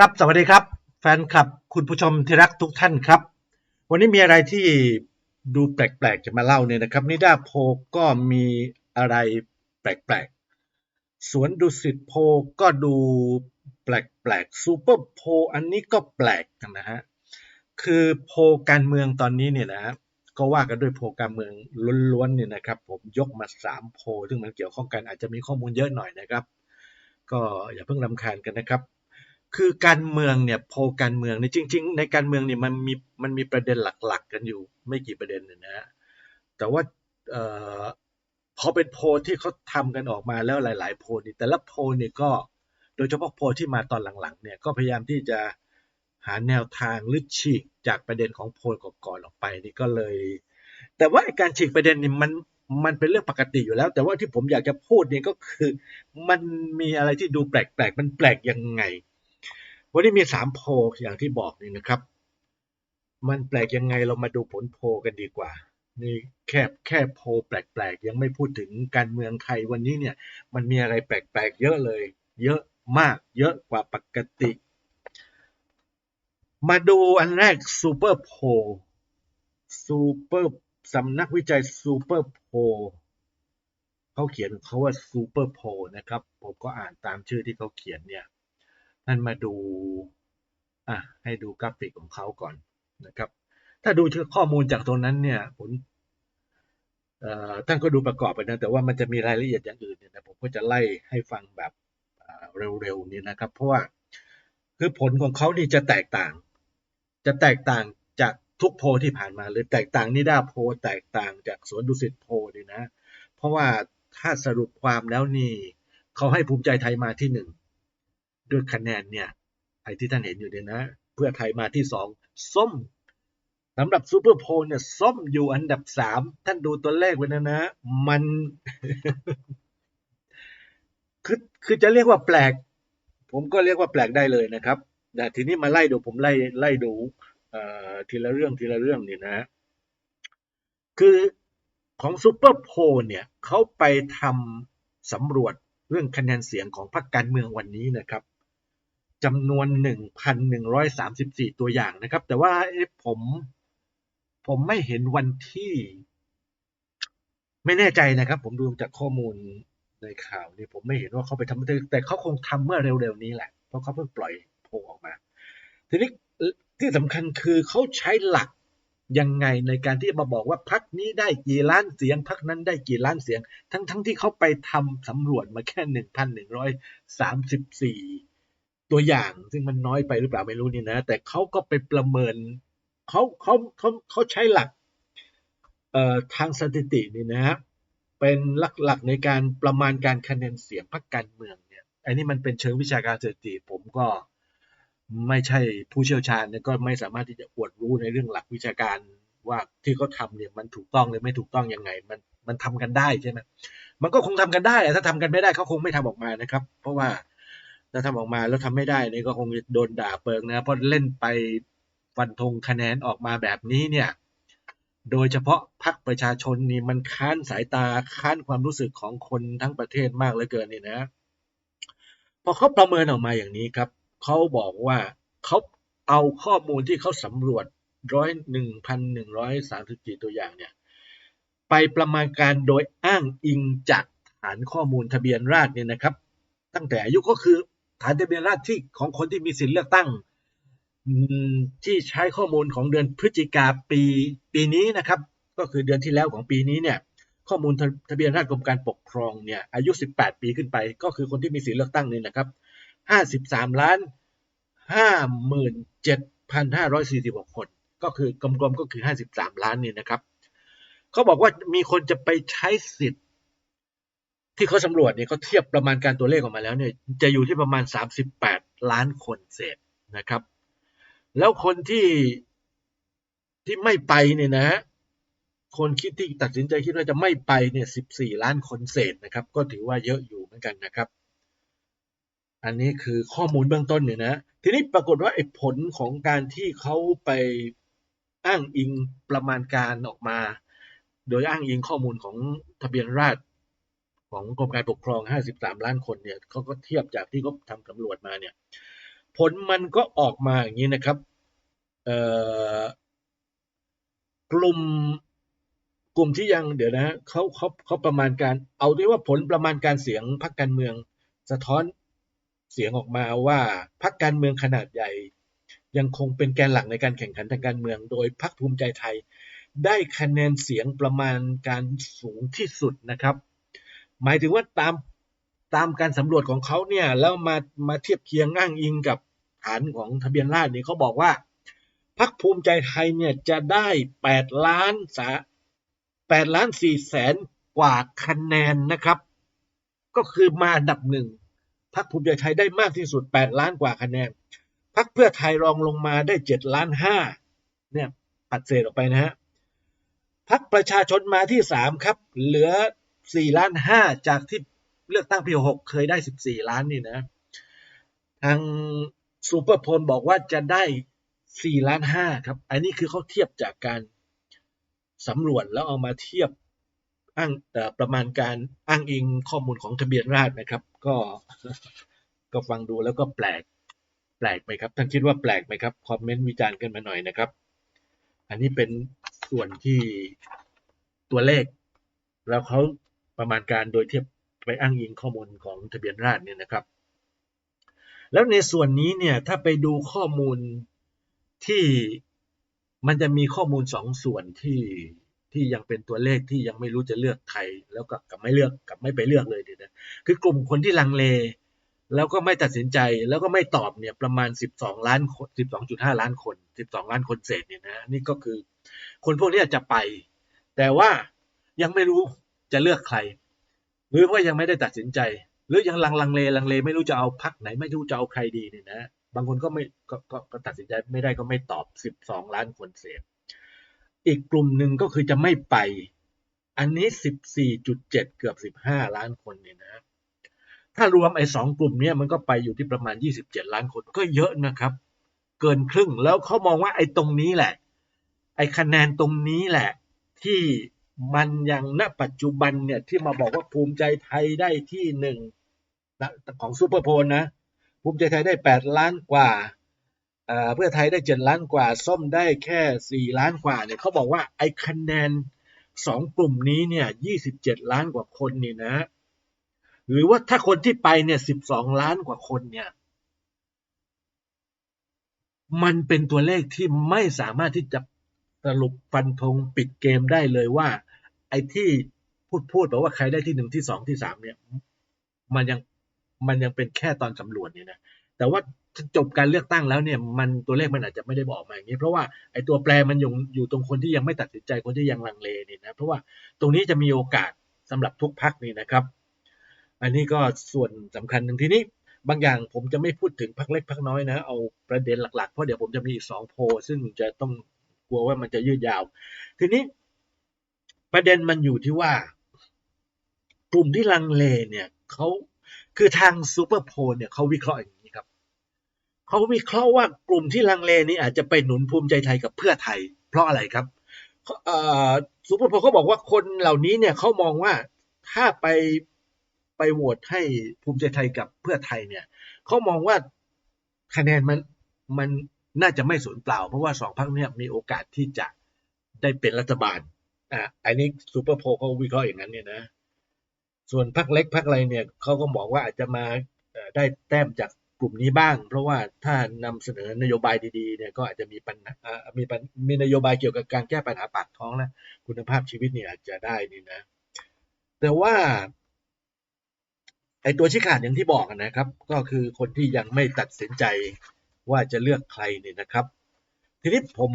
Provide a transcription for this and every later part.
ครับสวัสดีครับ แฟนคลับคุณผู้ชมที่รักทุกท่านครับ วันนี้มีอะไรที่ดูแปลกๆจะมาเล่าเนี่ยนะครับนิดาโพก็มีอะไรแปลกๆสวนดุสิตโพก็ดูแปลกๆซูเปอร์โพอันนี้ก็แปลกนะฮะคือโพการเมืองตอนนี้เนี่ยนะฮะก็ว่ากันด้วยโพการเมืองล้วนๆเนี่ยนะครับ ผมยกมาสามโพซึ่งมันเกี่ยวข้องกันอาจจะมีข้อมูลเยอะหน่อยนะครับ ก็อย่าเพิ่งรำคาญกันนะครับ คือการเมืองเนี่ยโพการเมืองเนี่ยจริง ๆ ในการเมืองเนี่ยมันมีมันมีประเด็นหลัก ๆ กันอยู่ ไม่กี่ประเด็นนะฮะแต่ว่าเอ่อพอเป็นโพที่เขาทำกันออกมาแล้วหลาย ๆ โพนี่แต่ละโพนี่ก็โดยเฉพาะโพที่มาตอนหลัง ๆ เนี่ยก็พยายามที่จะหาแนวทางหรือฉีกจากประเด็นของโพลก่อนๆออกไปนี่ก็เลย แต่ว่าการฉีกประเด็นนี่มันมันเป็นเรื่องปกติอยู่แล้ว แต่ว่าที่ผมอยากจะพูดเนี่ยก็คือ มันมีอะไรที่ดูแปลกๆมันแปลกยังไง วันนี้มีสามโพอย่างที่บอกนี่นะครับ มันแปลกยังไงเรามาดูผลโพกันดีกว่า นี่แค่แค่โพแปลกๆ ยังไม่พูดถึงการเมืองไทยวันนี้เนี่ย มันมีอะไรแปลกๆ เยอะเลย เยอะมาก เยอะกว่าปกติ มาดูอันแรกซูเปอร์โพซูเปอร์สำนักวิจัยซูเปอร์โพเขาเขียนเขาว่าซูเปอร์โพนะครับ ผมก็อ่านตามชื่อที่เขาเขียนเนี่ย ท่านมาดูอะให้ดูกราฟิกของเขาก่อนนะครับ ถ้าดูข้อมูลจากตรงนั้นเนี่ยผมท่านก็ดูประกอบไปนะแต่ว่ามันจะมีรายละเอียดอย่างอื่นเนี่ยนะผมก็จะไล่ให้ฟังแบบเร็วๆนี่นะครับ เพราะว่าคือผลของเขานี่จะแตกต่าง จะแตกต่างจากทุกโพที่ผ่านมาเลยแตกต่างนิดาโพแตกต่างจากสวนดุสิตโพเลยนะ เพราะว่าถ้าสรุปความแล้วนี่เขาให้ภูมิใจไทยมาที่หนึ่ง ด้วยคะแนนเนี่ยไอ้ที่ท่านเห็นอยู่เนี่ยนะ เพื่อไทยมาที่สองส้มสำหรับซูเปอร์โพลเนี่ยส้มอยู่อันดับสามท่านดูตัวเลขไว้นะนะ มัน คือคือจะเรียกว่าแปลก ผมก็เรียกว่าแปลกได้เลยนะครับแต่ทีนี้มาไล่ดูผมไล่ไล่ดูเอ่อทีละเรื่องทีละเรื่องนี่นะ คือของซูเปอร์โพลเนี่ยเขาไปทำสำรวจเรื่องคะแนนเสียงของพรรคการเมืองวันนี้นะครับ จำนวน 1,134 ตัวอย่างนะครับ แต่ว่าผม ผมไม่เห็นวันที่ ไม่แน่ใจนะครับ ผมดูจากข้อมูลในข่าวนี่ผมไม่เห็นว่าเขาไปทำแต่เขาคงทำเมื่อเร็วๆนี้แหละ เพราะเขาเพิ่งปล่อยโพลออกมา ทีนี้ที่สำคัญคือเขาใช้หลักยังไงในการที่มาบอกว่าพักนี้ได้กี่ล้านเสียงพักนั้นได้กี่ล้านเสียง ทั้งๆทที่เขาไปทำสำรวจมาแค่หนึ่งพันหนึ่งร้อยสามสิบสี่ ตัวอย่างซึ่งมันน้อยไปหรือเปล่าไม่รู้นี่นะ แต่เขาก็ไปประเมินเขาเขาเขาเขาใช้หลักเอ่อทางสถิตินี่นะฮะเป็นหลักๆในการประมาณการคะแนนเสียงพรรคการเมืองเนี่ยอันนี้มันเป็นเชิงวิชาการสถิติ ผมก็ไม่ใช่ผู้เชี่ยวชาญก็ไม่สามารถที่จะอวดรู้ในเรื่องหลักวิชาการว่าที่เขาทำเนี่ยมันถูกต้องหรือไม่ถูกต้องยังไง มันมันทำกันได้ใช่ไหมมันก็คงทำกันได้ถ้าทำกันไม่ได้เขาคงไม่ทำออกมานะครับ เพราะว่า ถ้าทำออกมาแล้วทำไม่ได้นี่ก็คงโดนด่าเปิงนะเพราะเล่นไปฟันธงคะแนนออกมาแบบนี้เนี่ยโดยเฉพาะพรรคประชาชนนี่มันค้านสายตาค้านความรู้สึกของคนทั้งประเทศมากเหลือเกินนี่นะพอเขาประเมินออกมาอย่างนี้ครับเขาบอกว่าเขาเอาข้อมูลที่เขาสำรวจร้อยหนึ่งพันหนึ่งร้อยสามสิบสี่ตัวอย่างเนี่ยไปประมาณการโดยอ้างอิงจากฐานข้อมูลทะเบียนราษฎรเนี่ยนะครับ ตั้งแต่อายุก็คือ ฐานทะเบียนราษฎรที่ของคนที่มีสิทธิเลือกตั้งที่ใช้ข้อมูลของเดือนพฤศจิกาปีปีนี้นะครับ ก็คือเดือนที่แล้วของปีนี้เนี่ยข้อมูลทะเบียนราษฎรกรมการปกครองเนี่ยอายุ 18 ปีขึ้นไป ก็คือคนที่มีสิทธิเลือกตั้งนี่นะครับ 53ล้าน57,546 คน ก็คือกลมๆก็คือ 53 ล้านนี่นะครับเขาบอกว่ามีคนจะไปใช้สิทธิ์ ที่เขาสำรวจเนี่ยเขาเทียบประมาณการตัวเลขออกมาแล้วเนี่ยจะอยู่ที่ประมาณ 38 ล้านคนเศษนะครับ แล้วคนที่ที่ไม่ไปเนี่ยนะฮะคนคิดที่ตัดสินใจคิดว่าจะไม่ไปเนี่ย14 ล้านคนเศษนะครับ ก็ถือว่าเยอะอยู่เหมือนกันนะครับ อันนี้คือข้อมูลเบื้องต้นเนี่ยนะ ทีนี้ปรากฏว่าไอ้ผลของการที่เขาไปอ้างอิงประมาณการออกมา โดยอ้างอิงข้อมูลของทะเบียนราษฎร ของกรมการปกครอง 53 ล้านคนเนี่ยเขาก็เทียบจากที่เขาทำสำรวจมาเนี่ย ผลมันก็ออกมาอย่างนี้นะครับกลุ่มกลุ่มที่ยังเดี๋ยวนะฮะเขาเขาเขาประมาณการ เอาด้วยว่าผลประมาณการเสียงพรรคการเมือง สะท้อนเสียงออกมาว่าพรรคการเมืองขนาดใหญ่ ยังคงเป็นแกนหลักในการแข่งขันทางการเมือง โดยพรรคภูมิใจไทย ได้คะแนนเสียงประมาณการสูงที่สุดนะครับ หมายถึงว่าตามตามการสำรวจของเขาเนี่ยแล้วมามาเทียบเคียงอ้างอิงกับฐานของทะเบียนราษฎร์นี่ยเขาบอกว่าพรรคภูมิใจไทยเนี่ยจะได้8ล้านสา8ล้าน4แสนกว่าคะแนนนะครับ ก็คือมาอันดับหนึ่งพรรคภูมิใจไทยได้มากที่สุด 8 ล้านกว่าคะแนนพรรคเพื่อไทยรองลงมาได้ 7 ล้าน5เนี่ยปัดเศษออกไปนะฮะพรรคประชาชนมาที่ 3 ครับ เหลือ 4 ล้าน 5 จากที่เลือกตั้งปี 6 เคยได้ 14 ล้านนี่นะ ทางซูเปอร์โพลบอกว่าจะได้ 4 ล้าน 5 ครับ อันนี้คือเขาเทียบจากการสำรวจแล้วเอามาเทียบอ้างประมาณการอ้างอิงข้อมูลของทะเบียนราษฎรนะครับ ก็ก็ฟังดูแล้วก็แปลกแปลกไหมครับท่านคิดว่าแปลกไหมครับคอมเมนต์วิจารณ์กันมาหน่อยนะครับ อันนี้เป็นส่วนที่ตัวเลข แล้วเขา ประมาณการโดยเทียบไปอ้างอิงข้อมูลของทะเบียนราษฎรเนี่ยนะครับ แล้วในส่วนนี้เนี่ยถ้าไปดูข้อมูลที่มันจะมีข้อมูลสองส่วนที่ที่ยังเป็นตัวเลขที่ยังไม่รู้จะเลือกใครแล้วก็กับไม่เลือกกับไม่ไปเลือกเลยเดี๋ยนะคือกลุ่มคนที่ลังเล แล้วก็ไม่ตัดสินใจแล้วก็ไม่ตอบเนี่ยประมาณ 12 ล้านคน12.5 ล้านคน 12 ล้านคนเศษเนี่ยนะนี่ก็คือ คนพวกนี้จะไป แต่ว่ายังไม่รู้ จะเลือกใคร หรือว่ายังไม่ได้ตัดสินใจ หรือยังลังลังเลลังเลไม่รู้จะเอาพักไหน ไม่รู้จะเอาใครดีเนี่ยนะบางคนก็ไม่ก็ก็ก็ตัดสินใจไม่ได้ก็ไม่ตอบ 12 ล้านคนเศษอีกกลุ่มหนึ่งก็คือจะไม่ไป อันนี้ 14.7 เกือบ 15 ล้านคนเนี่ยนะ ถ้ารวมไอ้สองกลุ่มเนี้ยมันก็ไปอยู่ที่ประมาณ 27 ล้านคนก็เยอะนะครับ เกินครึ่งแล้วเขามองว่าไอ้ตรงนี้แหละ ไอ้คะแนนตรงนี้แหละ ที่ มันยังณปัจจุบันเนี่ยที่มาบอกว่าภูมิใจไทยได้ที่หนึ่งนะของซูเปอร์โพลนะ ภูมิใจไทยได้ 8 ล้านกว่าเอ่อเพื่อไทยได้ 7 ล้านกว่า ส้มได้แค่ 4 ล้านกว่าเนี่ยเขาบอกว่าไอ้คะแนนสองกลุ่มนี้เนี่ย27 ล้านกว่าคนนี่นะ หรือว่าถ้าคนที่ไปเนี่ย12 ล้านกว่าคนเนี่ยมันเป็นตัวเลขที่ไม่สามารถที่จะสรุปฟันธงปิดเกมได้เลยว่า ไอ้ที่พูดพูดบอกว่าใครได้ที่หนึ่งที่สองที่สามเนี่ย มันยังมันยังเป็นแค่ตอนสำรวจเนี่ยนะแต่ว่าจบการเลือกตั้งแล้วเนี่ย มันตัวเลขมันอาจจะไม่ได้บอกมาอย่างนี้ เพราะว่าไอ้ตัวแปรมันอยู่อยู่ตรงคนที่ยังไม่ตัดสินใจคนที่ยังลังเลนี่นะเพราะว่าตรงนี้จะมีโอกาสสำหรับทุกพักนี่นะครับ อันนี้ก็ส่วนสำคัญหนึ่งทีนี้บางอย่างผมจะไม่พูดถึงพักเล็กพักน้อยนะ เอาประเด็นหลักๆ เพราะเดี๋ยวผมจะมีอีกสองโพลซึ่งจะต้องกลัวว่ามันจะยืดยาว ทีนี้ ประเด็นมันอยู่ที่ว่า กลุ่มที่ลังเลเนี่ยเขาคือทางซูเปอร์โพลเนี่ยเขาวิเคราะห์อย่างนี้ครับเขาวิเคราะห์ว่ากลุ่มที่ลังเลนี้อาจจะไปหนุนภูมิใจไทยกับเพื่อไทย เพราะอะไรครับซูเปอร์โพลเขาบอกว่าคนเหล่านี้เนี่ยเขามองว่าถ้าไปไปโหวตให้ภูมิใจไทยกับเพื่อไทยเนี่ยเขามองว่าคะแนนมันมันน่าจะไม่สูญเปล่า เพราะว่าสองพรรคเนี่ยมีโอกาสที่จะได้เป็นรัฐบาล อ่าอันนี้ซูเปอร์โพลเขาวิเคราะห์อย่างนั้นเนี่ยนะส่วนพรรคเล็กพรรคอะไรเนี่ยเขาก็บอกว่าอาจจะมาได้แต้มจากกลุ่มนี้บ้าง เพราะว่าถ้านำเสนอนโยบายดีๆเนี่ยก็อาจจะมีปัญมีปัญมีนโยบายเกี่ยวกับการแก้ปัญหาปากท้องและคุณภาพชีวิตเนี่ยอาจจะได้นี่นะ แต่ว่าไอตัวชี้ขาดอย่างที่บอกนะครับ ก็คือคนที่ยังไม่ตัดสินใจว่าจะเลือกใครเนี่ยนะครับ ทีนี้ผม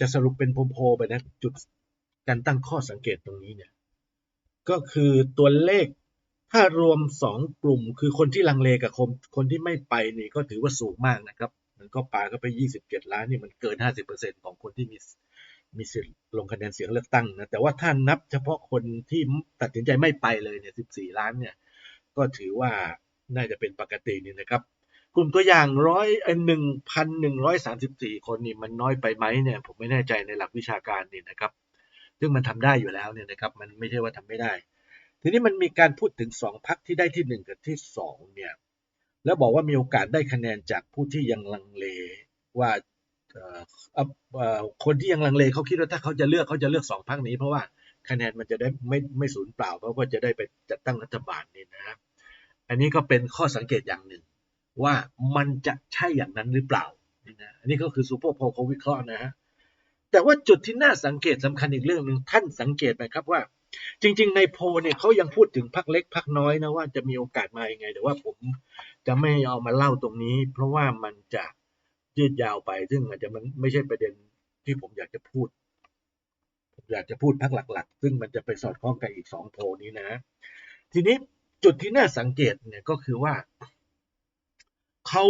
จะสรุปเป็นโพลไปนะจุดการตั้งข้อสังเกตตรงนี้เนี่ยก็คือตัวเลขถ้ารวมสองกลุ่ม คือคนที่ลังเลกับคนคนที่ไม่ไปนี่ก็ถือว่าสูงมากนะครับ มันก็ปาก็ไป 27 ล้านนี่มันเกิน 50%ของคนที่มีมีสิทธิ์ลงคะแนนเสียงเลือกตั้งนะแต่ว่าถ้านับเฉพาะคนที่ตัดสินใจไม่ไปเลยเนี่ย 14 ล้านเนี่ยก็ถือว่าน่าจะเป็นปกตินี่นะครับ กลุ่มตัวอย่างร้อยหนึ่งพันหนึ่งร้อยสามสิบสี่คนนี่มันน้อยไปไหมเนี่ยผมไม่แน่ใจในหลักวิชาการนี่นะครับ ซึ่งมันทำได้อยู่แล้วเนี่ยนะครับ มันไม่ใช่ว่าทำไม่ได้ ทีนี้มันมีการพูดถึงสองพักที่ได้ที่หนึ่งกับที่สองเนี่ยแล้วบอกว่ามีโอกาสได้คะแนนจากผู้ที่ยังลังเลว่าอ่อเอ่อเอ่อคนที่ยังลังเลเขาคิดว่าถ้าเขาจะเลือกเขาจะเลือกสองพรรคนี้ เพราะว่าคะแนนมันจะได้ไม่ไม่สูญเปล่าเพราะว่าจะได้ไปจัดตั้งรัฐบาลนี่นะครับอันนี้ก็เป็นข้อสังเกตอย่างหนึ่ง ว่ามันจะใช่อย่างนั้นหรือเปล่านี่นะอันนี้ก็คือซูเปอร์โพลเขาวิเคราะห์นะฮะแต่ว่าจุดที่น่าสังเกตสำคัญอีกเรื่องหนึ่งท่านสังเกตไหมครับว่า จริง ๆ ในโพลเนี่ยเขายังพูดถึงพรรคเล็กพรรคน้อยนะว่าจะมีโอกาสมายังไง แต่ว่าผมจะไม่เอามาเล่าตรงนี้ เพราะว่ามันจะยืดยาวไป ซึ่งอาจจะมันไม่ใช่ประเด็นที่ผมอยากจะพูด ผมอยากจะพูดพรรคหลัก ๆ ซึ่งมันจะไปสอดคล้องกับอีกสองโพลนี้นะ ทีนี้จุดที่น่าสังเกตเนี่ยก็คือว่า เขา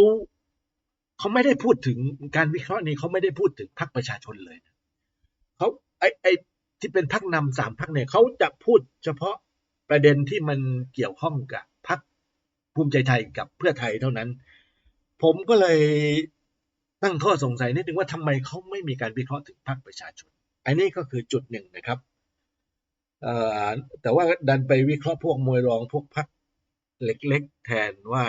เขาไม่ได้พูดถึงการวิเคราะห์นี้เขาไม่ได้พูดถึงพรรคประชาชนเลยเขาไอ้ไอ้ที่เป็นพรรคนำสามพรรคเนี่ยเขาจะพูดเฉพาะประเด็นที่มันเกี่ยวข้องกับพรรคภูมิใจไทยกับเพื่อไทยเท่านั้น ผมก็เลยตั้งข้อสงสัยนิดนึงว่าทำไมเขาไม่มีการวิเคราะห์ถึงพรรคประชาชน อันนี้ก็คือจุดหนึ่งนะครับแต่ว่าดันไปวิเคราะห์พวกมวยรองพวกพรรคเล็ก ๆ แทนว่า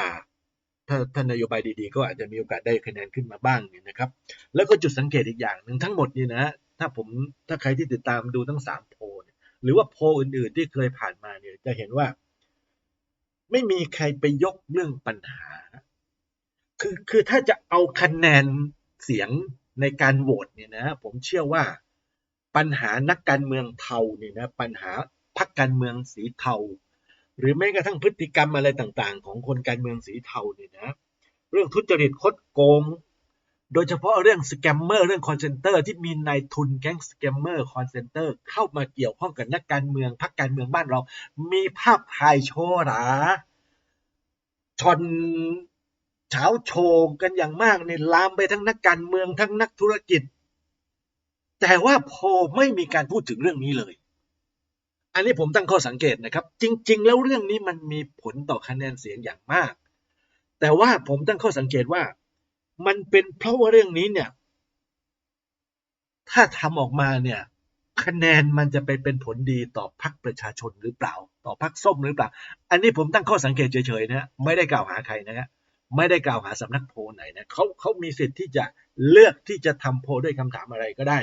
ถ้าถ้านโยบายดีๆ ก็อาจจะมีโอกาสได้คะแนนขึ้นมาบ้างเนี่ยนะครับ แล้วก็จุดสังเกตอีกอย่างหนึ่งทั้งหมดนี่นะถ้าผมถ้าใครที่ติดตามดูทั้งสามโพลหรือว่าโพลอื่นๆที่เคยผ่านมาเนี่ยจะเห็นว่า ไม่มีใครไปยกเรื่องปัญหา คือคือถ้าจะเอาคะแนนเสียงในการโหวตเนี่ยนะผมเชื่อว่าปัญหานักการเมืองเทาเนี่ยนะปัญหาพรรคการเมืองสีเทา หรือแม้กระทั่งพฤติกรรมอะไรต่างๆ ของคนการเมืองสีเทาเนี่ยนะเรื่องทุจริตคดโกง โดยเฉพาะเรื่องสแกมเมอร์เรื่องคอนเซนเตอร์ที่มีนายทุนแก๊งสแกมเมอร์คอนเซนเตอร์เข้ามาเกี่ยวข้องกับนักการเมืองพรรคการเมืองบ้านเรา มีภาพถ่ายโชว์หราชนเช้าโชว์กันอย่างมากเนี่ยลามไปทั้งนักการเมืองทั้งนักธุรกิจ แต่ว่าพลไม่มีการพูดถึงเรื่องนี้เลย อันนี้ผมตั้งข้อสังเกตนะครับ จริง ๆ แล้วเรื่องนี้มันมีผลต่อคะแนนเสียงอย่างมาก แต่ว่าผมตั้งข้อสังเกตว่า มันเป็นเพราะว่าเรื่องนี้เนี่ย ถ้าทำออกมาเนี่ย คะแนนมันจะไปเป็นผลดีต่อพรรคประชาชนหรือเปล่า ต่อพรรคส้มหรือเปล่า อันนี้ผมตั้งข้อสังเกตเฉยๆนะไม่ได้กล่าวหาใครนะฮะไม่ได้กล่าวหาสำนักโพลไหนนะเขาเขามีสิทธิ์ที่จะเลือกที่จะทำโพลด้วยคำถามอะไรก็ได้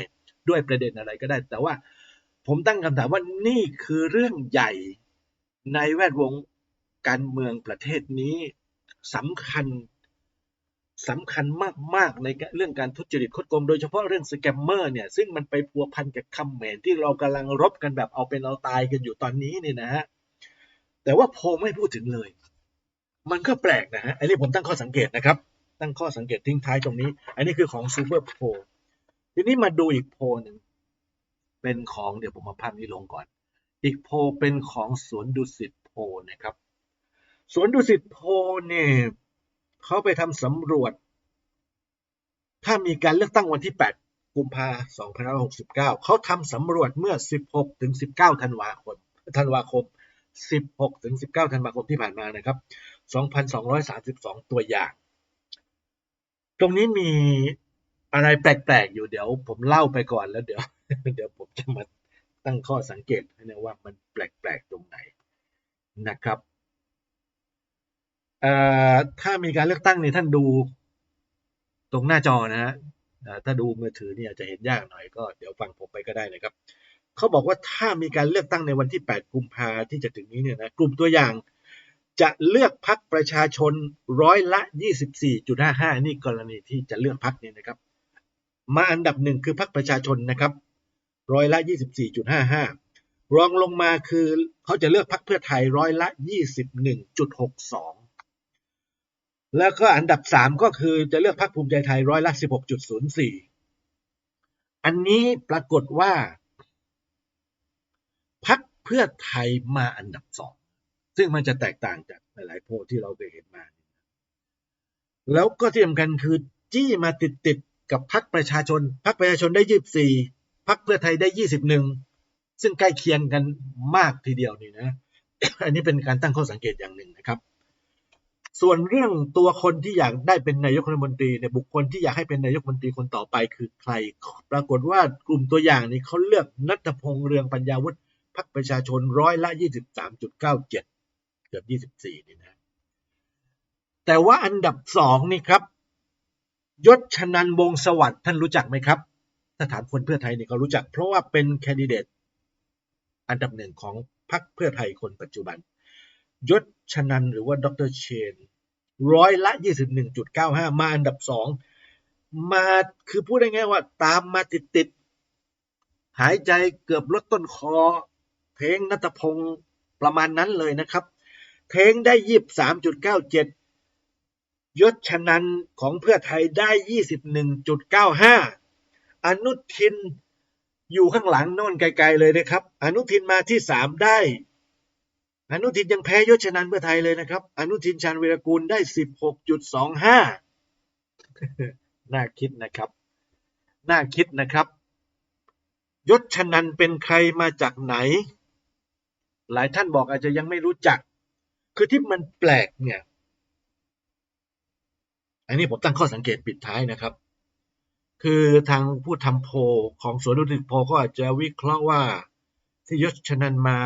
ด้วยประเด็นอะไรก็ได้ แต่ว่า ผมตั้งคำถามว่านี่คือเรื่องใหญ่ในแวดวงการเมืองประเทศนี้สำคัญสำคัญมาก ๆ ในเรื่องการทุจริตคดโกงโดยเฉพาะเรื่องสแกมเมอร์เนี่ย ซึ่งมันไปพัวพันกับคำเหม็นที่เรากำลังรบกันแบบเอาเป็นเอาตายกันอยู่ตอนนี้เนี่ยนะฮะ แต่ว่าโพลไม่พูดถึงเลย มันก็แปลกนะฮะ อันนี้ผมตั้งข้อสังเกตนะครับ ตั้งข้อสังเกตทิ้งท้ายตรงนี้ อันนี้คือของซูเปอร์โพลทีนี้มาดูอีกโพลหนึ่ง เป็นของเดี๋ยวผมมาภาพนี้ลงก่อน อีกโพเป็นของสวนดุสิตโพนะครับสวนดุสิตโพเนี่ยเขาไปทำสำรวจ ถ้ามีการเลือกตั้งวันที่ 8 กุมภาพันธ์2569 เขาทำสำรวจเมื่อ 16 ถึง 19 ธันวาคมธันวาคม 16 ถึง 19 ธันวาคมที่ผ่านมานะครับ 2,232 ตัวอย่าง ตรงนี้มีอะไรแปลกๆ อยู่เดี๋ยวผมเล่าไปก่อนแล้วเดี๋ยว เดี๋ยวผมจะมาตั้งข้อสังเกตให้นะว่ามันแปลกๆตรงไหนนะครับถ้ามีการเลือกตั้งเนี่ยท่านดูตรงหน้าจอนะฮะถ้าดูมือถือเนี่ยจะเห็นยากหน่อยก็เดี๋ยวฟังผมไปก็ได้นะครับเขาบอกว่าถ้ามีการเลือกตั้งในวันที่ 8 กุมภาที่จะถึงนี้เนี่ยนะกลุ่มตัวอย่างจะเลือกพักประชาชนร้อยละ 24.55 นี่กรณีที่จะเลือกพักเนี่ยนะครับ มาอันดับหนึ่งคือพักประชาชนนะครับ ร้อยละ 24.55 รองลงมาคือเขาจะเลือกพักเพื่อไทยร้อยละ 21.62 แล้วก็อันดับสามก็คือจะเลือกพรรคภูมิใจไทยร้อยละสิบหกจุดศูนย์สี่อันนี้ปรากฏว่าพรรคเพื่อไทยมาอันดับสองซึ่งมันจะแตกต่างจากหลาย ๆ โพลที่เราเคยเห็นมา แล้วก็ที่สำคัญคือจี้มาติดติดกับพรรคประชาชนพรรคประชาชนได้ยี่สิบสี่ พรรคเพื่อไทยได้ยี่สิบหนึ่งซึ่งใกล้เคียงกันมากทีเดียวนี่นะ อันนี้เป็นการตั้งข้อสังเกตอย่างหนึ่งนะครับ ส่วนเรื่องตัวคนที่อยากได้เป็นนายกรัฐมนตรีเนี่ยบุคคลที่อยากให้เป็นนายกรัฐมนตรีคนต่อไปคือใคร ปรากฏว่ากลุ่มตัวอย่างนี้เขาเลือกนัทพงษ์เรืองปัญญาวุฒิพรรคประชาชนร้อยละยี่สิบสามจุดเก้าเจ็ดเกือบยี่สิบสี่นี่นะ แต่ว่าอันดับสองนี่ครับ ยศชนันวงศ์สวัสดิ์ท่านรู้จักไหมครับ ถ้าถามคนเพื่อไทยเนี่ยเขารู้จัก เพราะว่าเป็นแคนดิเดตอันดับหนึ่งของพรรคเพื่อไทยคนปัจจุบัน ยศชนันหรือว่าดรเชนร้อยละ 21.95 มาอันดับสองมาคือพูดได้ไงว่าตามมาติดติดหายใจเกือบลดต้นคอ เพลงนัตพงศ์ประมาณนั้นเลยนะครับเทงได้ยีบสามจุดเก้าเจ็ดยศชนันของเพื่อไทยได้ยี่สิบหนึ่งจุดเก้าห้า อนุทินอยู่ข้างหลังโน่นไกลๆเลยนะครับ อนุทินมาที่สามได้ อนุทินยังแพ้ยศชนันเพื่อไทยเลยนะครับ อนุทินชาญวีรกูลได้สิบหกจุดสองห้าน่าคิดนะครับ น่าคิดนะครับ ยศชนันเป็นใครมาจากไหน หลายท่านบอกอาจจะยังไม่รู้จัก คือที่มันแปลกเนี่ย อันนี้ผมตั้งข้อสังเกตปิดท้ายนะครับ คือทางผู้ทำโพลของสวนดุสิตโพลก็อาจจะวิเคราะห์ว่าที่ยศชนันมา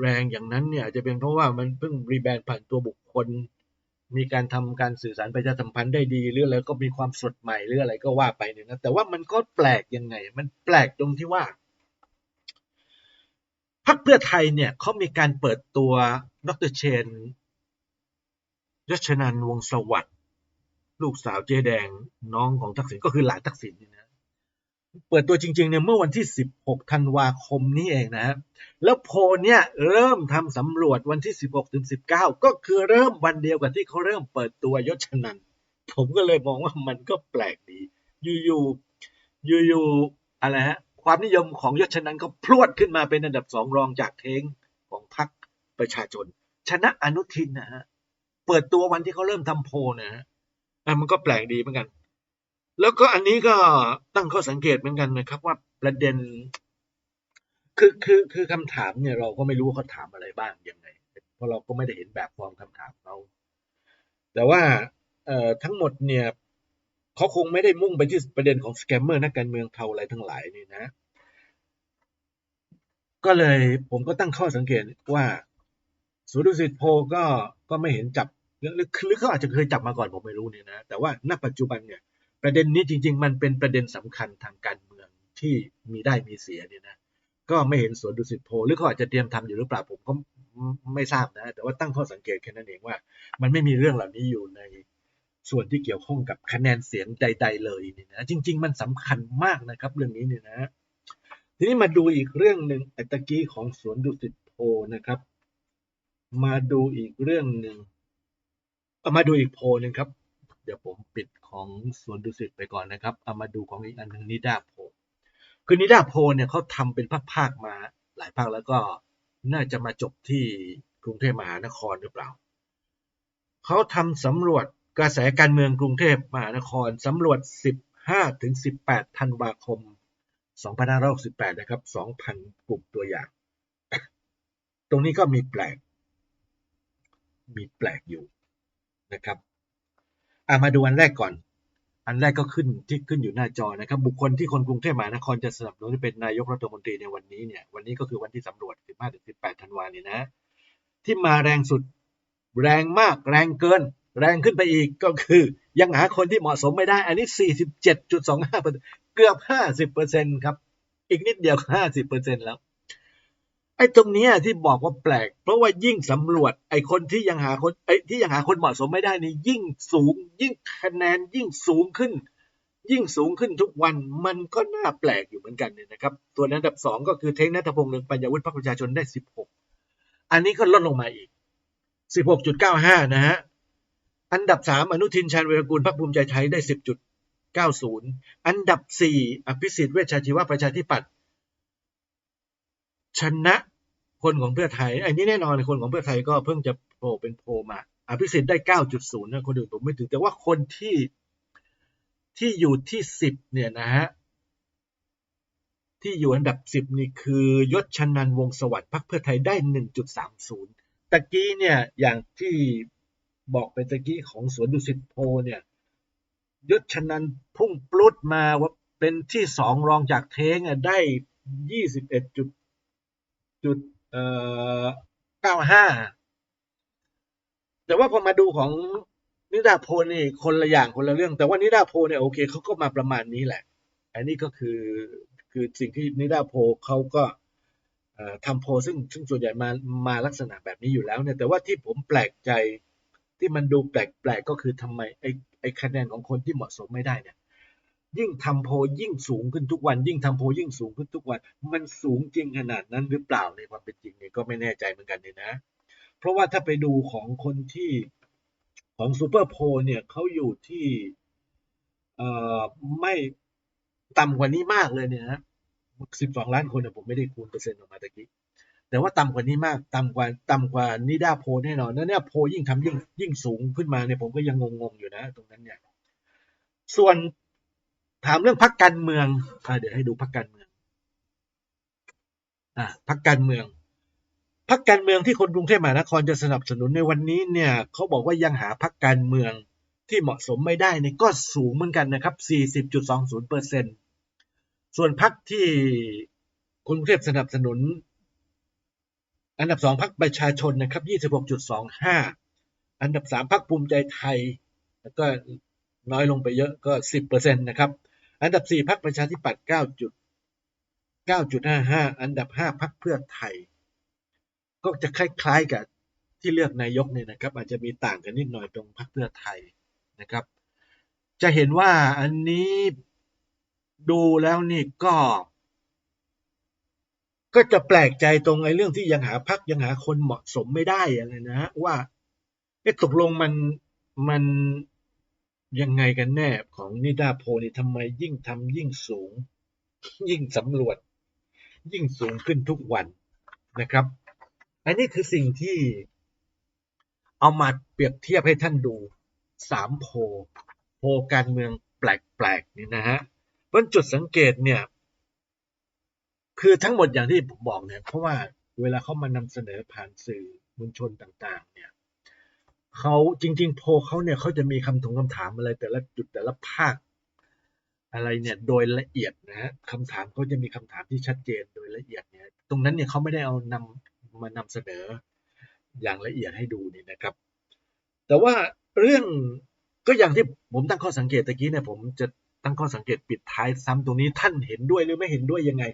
แรงอย่างนั้นเนี่ยอาจจะเป็นเพราะว่ามันเพิ่งรีแบรนด์ผ่านตัวบุคคล มีการทำการสื่อสารประชาสัมพันธ์ได้ดีหรืออะไรก็มีความสดใหม่หรืออะไรก็ว่าไปเนี่ยนะแต่ว่ามันก็แปลกยังไง มันแปลกตรงที่ว่าพรรคเพื่อไทยเนี่ยเขามีการเปิดตัวดรเชนยศชนันวงสวัสดิ์ ลูกสาวเจ๊แดงน้องของทักษิณก็คือหลานทักษิณนี่นะเปิดตัวจริงๆเนี่ยเมื่อวันที่ 16 ธันวาคมนี้เองนะแล้วโพเนี่ยเริ่มทำสำรวจวันที่ 16 ถึง 19 ก็คือเริ่มวันเดียวกับที่เขาเริ่มเปิดตัวยศชนันผมก็เลยมองว่ามันก็แปลกดี อยู่ๆอยู่ๆอะไรฮะความนิยมของยศชนันก็พรวดขึ้นมาเป็นอันดับสองรองจากเทงของพรรคประชาชน ชนะอนุทินนะฮะเปิดตัววันที่เขาเริ่มทำโพนะฮะ อะมันก็แปลกดีเหมือนกัน แล้วก็อันนี้ก็ตั้งข้อสังเกตเหมือนกันนะครับ ว่าประเด็น คือคือคือคำถามเนี่ยเราก็ไม่รู้ว่าเขาถามอะไรบ้างยังไงเพราะเราก็ไม่ได้เห็นแบบฟอร์มคำถามเขาแต่ว่าเอ่อทั้งหมดเนี่ยเขาคงไม่ได้มุ่งไปที่ประเด็นของสแกมเมอร์นักการเมืองเทาอะไรทั้งหลายนี่นะ ก็เลยผมก็ตั้งข้อสังเกตว่าสุดุสิตโพก็ก็ไม่เห็นจับ หรือหรือเขาอาจจะเคยจับมาก่อนผมไม่รู้เนี่ยนะ แต่ว่าณปัจจุบันเนี่ยประเด็นนี้จริง ๆ มันเป็นประเด็นสำคัญทางการเมืองที่มีได้มีเสียเนี่ยนะ ก็ไม่เห็นสวนดุสิตโพหรือเขาอาจจะเตรียมทำอยู่หรือเปล่าผมก็ไม่ทราบนะ แต่ว่าตั้งข้อสังเกตแค่นั้นเองว่า มันไม่มีเรื่องเหล่านี้อยู่ในส่วนที่เกี่ยวข้องกับคะแนนเสียงใด ๆ เลยนี่นะจริง ๆ มันสำคัญมากนะครับเรื่องนี้เนี่ยนะ ทีนี้มาดูอีกเรื่องหนึ่งไอ้ตะกี้ของสวนดุสิตโพนะครับ มาดูอีกเรื่องหนึ่ง เอามาดูอีกโพลหนึ่งครับ เดี๋ยวผมปิดของสวนดุสิตไปก่อนนะครับ เอามาดูของอีกอันหนึ่งนิดาโพลคือนิดาโพลเนี่ยเขาทำเป็นภาคๆมาหลายภาคแล้วก็น่าจะมาจบที่กรุงเทพมหานครหรือเปล่า เขาทำสำรวจกระแสการเมืองกรุงเทพมหานครสำรวจ 15ถึง18 ธันวาคม 2568 นะครับ 2,000 กลุ่มตัวอย่าง ตรงนี้ก็มีแปลก มีแปลกอยู่ นะครับอะมาดูอันแรกก่อน อันแรกก็ขึ้นที่ขึ้นอยู่หน้าจอนะครับ บุคคลที่คนกรุงเทพมหานครจะสนับสนุนให้เป็นนายกรัฐมนตรีในวันนี้เนี่ย วันนี้ก็คือวันที่สำรวจ 15-18 ธันวาเนี่ยนะ ที่มาแรงสุด แรงมาก แรงเกิน แรงขึ้นไปอีกก็คือ ยังหาคนที่เหมาะสมไม่ได้ อันนี้ 47.25%เกือบ 50%ครับ อีกนิดเดียว 50%แล้ว ไอ้ตรงนี้ที่บอกว่าแปลก เพราะว่ายิ่งสำรวจไอ้คนที่ยังหาคนไอ้ที่ยังหาคนเหมาะสมไม่ได้นี่ยิ่งสูง ยิ่งคะแนนยิ่งสูงขึ้น ยิ่งสูงขึ้นทุกวันมันก็น่าแปลกอยู่เหมือนกันเนี่ยนะครับส่วนอันดับสองก็คือเทงนัทพงษ์เรืองปัญญาวุฒิพรรคประชาชนได้ 16 อันนี้ก็ลดลงมาอีก 16.95 นะฮะอันดับสามอนุทินชาญวีรกูลพรรคภูมิใจไทยได้ 10.90 อันดับสี่อภิสิทธิ์เวชชาชีวะประชาธิปัตย์ชนะ คนของเพื่อไทยไอันนี้แน่นอนคนของเพื่อไทยก็เพิ่งจะโผล่เป็นโพลมาอภิสิทธิ์ได้ 9.0นะคนอื่นผมไม่ถึง แต่ว่าคนที่ที่อยู่ที่ 10 เนี่ยนะฮะที่อยู่อันดับ 10 นี่คือยศชนันวงสวัสดิ์พรรคเพื่อไทยได้ 1.30 ตะกี้เนี่ยอย่างที่บอกไปตะกี้ของสวนดุสิตโพเนี่ยยศชนันพุ่งปลุดมาว่าเป็นที่สองรองจากเทงอะได้ 21จุด จุดเอ่อ95แต่ว่าพอมาดูของนิดาโพนี่คนละอย่างคนละเรื่อง แต่ว่านิดาโพเนี่ยโอเคเขาก็มาประมาณนี้แหละ อันนี้ก็คือคือสิ่งที่นิดาโพเขาก็ทำโพซึ่งซึ่งส่วนใหญ่มามาลักษณะแบบนี้อยู่แล้วเนี่ยแต่ว่าที่ผมแปลกใจที่มันดูแปลกแปลกก็คือทำไมไอ้ไอ้คะแนนของคนที่เหมาะสมไม่ได้เนี่ย ยิ่งทำโพยิ่งสูงขึ้นทุกวัน ยิ่งทำโพยิ่งสูงขึ้นทุกวัน มันสูงจริงขนาดนั้นหรือเปล่าในความเป็นจริงเนี่ยก็ไม่แน่ใจเหมือนกันเนี่ยนะ เพราะว่าถ้าไปดูของคนที่ของซูเปอร์โพเนี่ยเขาอยู่ที่เอ่อไม่ต่ำกว่านี้มากเลยเนี่ยนะสิบสองล้านคนเนี่ยผมไม่ได้คูณเปอร์เซ็นต์ออกมาตะกี้แต่ว่าต่ำกว่านี้มากต่ำกว่าต่ำกว่านิดาโพแน่นอนแล้วเนี่ยโพยิ่งทำยิ่งยิ่งสูงขึ้นมาเนี่ยผมก็ยังงงๆอยู่นะ ตรงนั้นเนี่ยส่วน ถามเรื่องพักการเมืองอเดี๋ยวให้ดูพักการเมืองอะพักการเมืองพักการเมืองที่คนกรุงเทพมหานครจะสนับสนุนในวันนี้เนี่ยเขาบอกว่ายังหาพักการเมืองที่เหมาะสมไม่ได้เนี่ยก็สูงเหมือนกันนะครับ 40.20เปอร์เซ็นส่วนพักที่คนกรุงเทพสนับสนุน อันดับสองพักประชาชนนะครับ 26.25 อันดับสามพักภูมิใจไทย แล้วก็น้อยลงไปเยอะก็ 10เปอร์เซ็นต์นะครับ อันดับสี่พักประชาธิปัตย์9 9.55 อันดับห้าพักเพื่อไทย ก็จะคล้ายๆกับที่เลือกนายกเนี่ยนะครับ อาจจะมีต่างกันนิดหน่อยตรงพรรคเพื่อไทยนะครับ จะเห็นว่าอันนี้ดูแล้วนี่ก็ ก็จะแปลกใจตรงไอ้เรื่องที่ยังหาพรรคยังหาคนเหมาะสมไม่ได้อะไรนะฮะว่าเอ๊ะตกลงมันมัน ยังไงกันแน่ของนิดาโพนี่ทำไมยิ่งทำยิ่งสูง ยิ่งสำรวจ ยิ่งสูงขึ้นทุกวันนะครับ อันนี้คือสิ่งที่เอามาเปรียบเทียบให้ท่านดูสามโพโพการเมืองแปลกๆนี่นะฮะเพราะจุดสังเกตเนี่ยคือทั้งหมดอย่างที่ผมบอกเนี่ยเพราะว่าเวลาเขามานำเสนอผ่านสื่อมวลชนต่าง ๆ เนี่ย เขาจริง ๆ โพเขาเนี่ยเขาจะมีคำถงคำถามอะไรแต่ละจุดแต่ละภาค อะไรเนี่ยโดยละเอียดนะฮะคำถามเขาจะมีคำถามที่ชัดเจนโดยละเอียดเนี่ยตรงนั้นเนี่ยเขาไม่ได้เอานำมานำเสนออย่างละเอียดให้ดูนี่นะครับ แต่ว่าเรื่องก็อย่างที่ผมตั้งข้อสังเกตตะกี้เนี่ยผมจะตั้งข้อสังเกตปิดท้ายซ้ำตรงนี้ท่านเห็นด้วยหรือไม่เห็นด้วยยังไง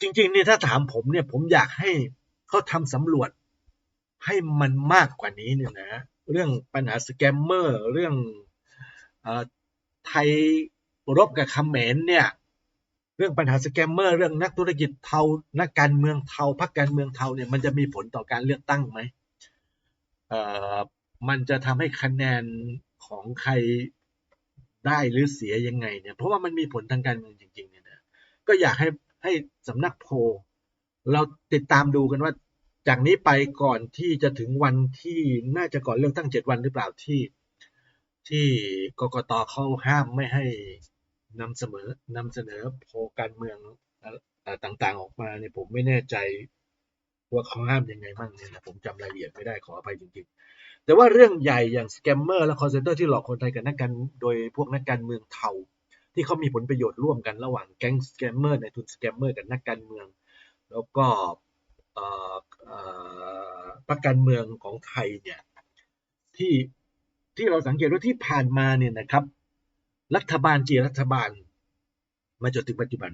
จริงๆเนี่ยถ้าถามผมเนี่ยผมอยากให้เขาทำสำรวจ ให้มันมากกว่านี้เนี่ยนะเรื่องปัญหาสแกมเมอร์เรื่องอไทยรบกับคเขมรเนี่ยเรื่องปัญหาสแกมเมอร์เรื่องนักธุรกิจเทานักการเมืองเทาพรรคการเมืองเทาเนี่ยมันจะมีผลต่อการเลือกตั้งไหมเอ่อมันจะทำให้คะแนนของใครได้หรือเสียยังไงเนี่ยเพราะว่ามันมีผลทางการเมืองจริงๆเนี่ยนะก็อยากให้ให้สำนักโพลเราติดตามดูกันว่า จากนี้ไปก่อนที่จะถึงวันที่น่าจะก่อนเลือกตั้งเจ็ดวันหรือเปล่าที่ ที่กกตเขาห้ามไม่ให้นำเสนอนำเสนอโพลการเมืองต่างๆออกมาเนี่ยผมไม่แน่ใจว่าเขาห้ามยังไงบ้างเนี่ยนะผมจำรายละเอียดไม่ได้ขออภัยจริงๆ แต่ว่าเรื่องใหญ่อย่างสแกมเมอร์และคอนเซนเตอร์ที่หลอกคนไทยกับนักการโดยพวกนักการเมืองเทาที่เขามีผลประโยชน์ร่วมกันระหว่างแก๊งสแกมเมอร์ในทุนสแกมเมอร์กับนักการเมือง แล้วก็ พรรคการเมืองของไทยเนี่ยที่ที่เราสังเกตว่าที่ผ่านมาเนี่ยนะครับ รัฐบาลกี่รัฐบาล มาจนถึงปัจจุบัน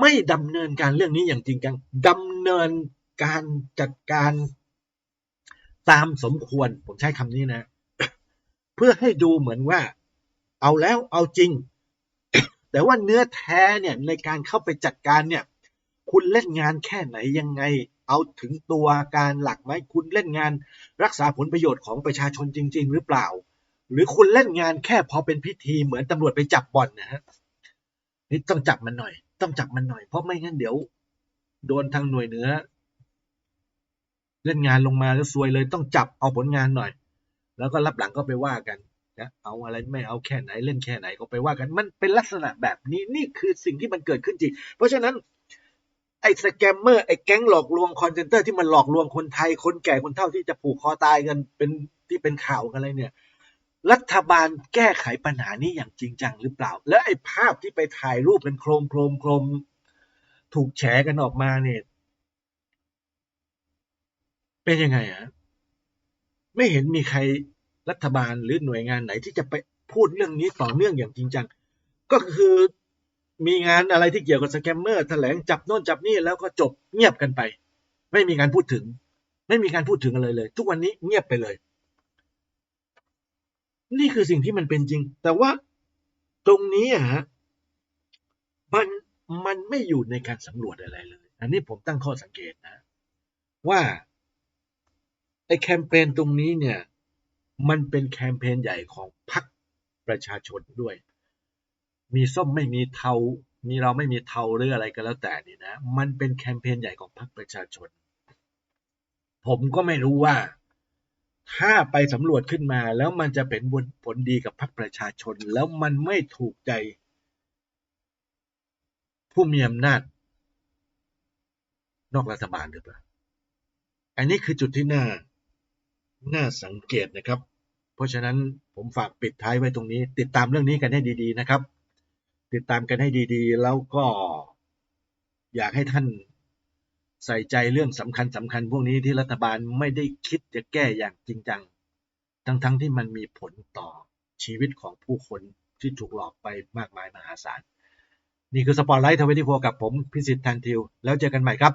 ไม่ดำเนินการเรื่องนี้อย่างจริงจังดำเนินการจัดการตามสมควร ผมใช้คำนี้นะ เพื่อให้ดูเหมือนว่า เอาแล้วเอาจริง แต่ว่าเนื้อแท้เนี่ยในการเข้าไปจัดการเนี่ย คุณเล่นงานแค่ไหนยังไง เอาถึงตัวการหลักไหมคุณเล่นงานรักษาผลประโยชน์ของประชาชนจริง ๆ หรือเปล่า หรือคุณเล่นงานแค่พอเป็นพิธีเหมือนตำรวจไปจับบ่อนนะฮะนี่ต้องจับมันหน่อย ต้องจับมันหน่อยเพราะไม่งั้นเดี๋ยว โดนทางหน่วยเหนือเล่นงานลงมาแล้วซวยเลยต้องจับเอาผลงานหน่อย แล้วก็รับหลังก็ไปว่ากันนะเอาอะไรไม่เอาแค่ไหนเล่นแค่ไหนก็ไปว่ากันมันเป็นลักษณะแบบนี้นี่คือสิ่งที่มันเกิดขึ้นจริง เพราะฉะนั้น อ้สแกมเมอร์ไอ้แก๊งหลอกลวงคอนเซนเตอร์ที่มันหลอกลวงคนไทยคนแก่คนเฒ่าที่จะผูกคอตายกันเป็นที่เป็นข่าวกันอะไรเนี่ย รัฐบาลแก้ไขปัญหานี้อย่างจริงจังหรือเปล่า แล้วไอ้ภาพที่ไปถ่ายรูปเป็นโครมโครมโครมถูกแฉกันออกมาเนี่ย เป็นยังไงอะไม่เห็นมีใครรัฐบาลหรือหน่วยงานไหนที่จะไปพูดเรื่องนี้ต่อเนื่องอย่างจริงจังก็คือ มีงานอะไรที่เกี่ยวกับสแกมเมอร์แถลงจับโน่นจับนี่แล้วก็จบเงียบกันไป ไม่มีการพูดถึง ไม่มีการพูดถึงอะไรเลย ทุกวันนี้เงียบไปเลย นี่คือสิ่งที่มันเป็นจริง แต่ว่าตรงนี้อะฮะมันมันไม่อยู่ในการสำรวจอะไรเลย อันนี้ผมตั้งข้อสังเกตนะ ว่าไอ้แคมเปญตรงนี้เนี่ย มันเป็นแคมเปญใหญ่ของพรรคประชาชนด้วย มีส้มไม่มีเทา มีเราไม่มีเทาหรืออะไรก็แล้วแต่นี่นะ มันเป็นแคมเปญใหญ่ของพรรคประชาชน ผมก็ไม่รู้ว่า ถ้าไปสำรวจขึ้นมาแล้วมันจะเป็นผลดีกับพรรคประชาชน แล้วมันไม่ถูกใจ ผู้มีอำนาจ นอกรัฐบาลหรือเปล่า อันนี้คือจุดที่น่า น่าสังเกตนะครับ เพราะฉะนั้นผมฝากปิดท้ายไว้ตรงนี้ ติดตามเรื่องนี้กันให้ดี ๆ นะครับ ติดตามกันให้ดีๆ แล้วก็อยากให้ท่านใส่ใจเรื่องสำคัญสำคัญพวกนี้ที่รัฐบาลไม่ได้คิดจะแก้อย่างจริงจัง ทั้งๆทที่มันมีผลต่อชีวิตของผู้คนที่ถูกหลอกไปมากมายมหาศาล นี่คือสปอตไลท์ทเวนตี้โฟกับผมพิสิทธิ์ทันทิว แล้วเจอกันใหม่ครับ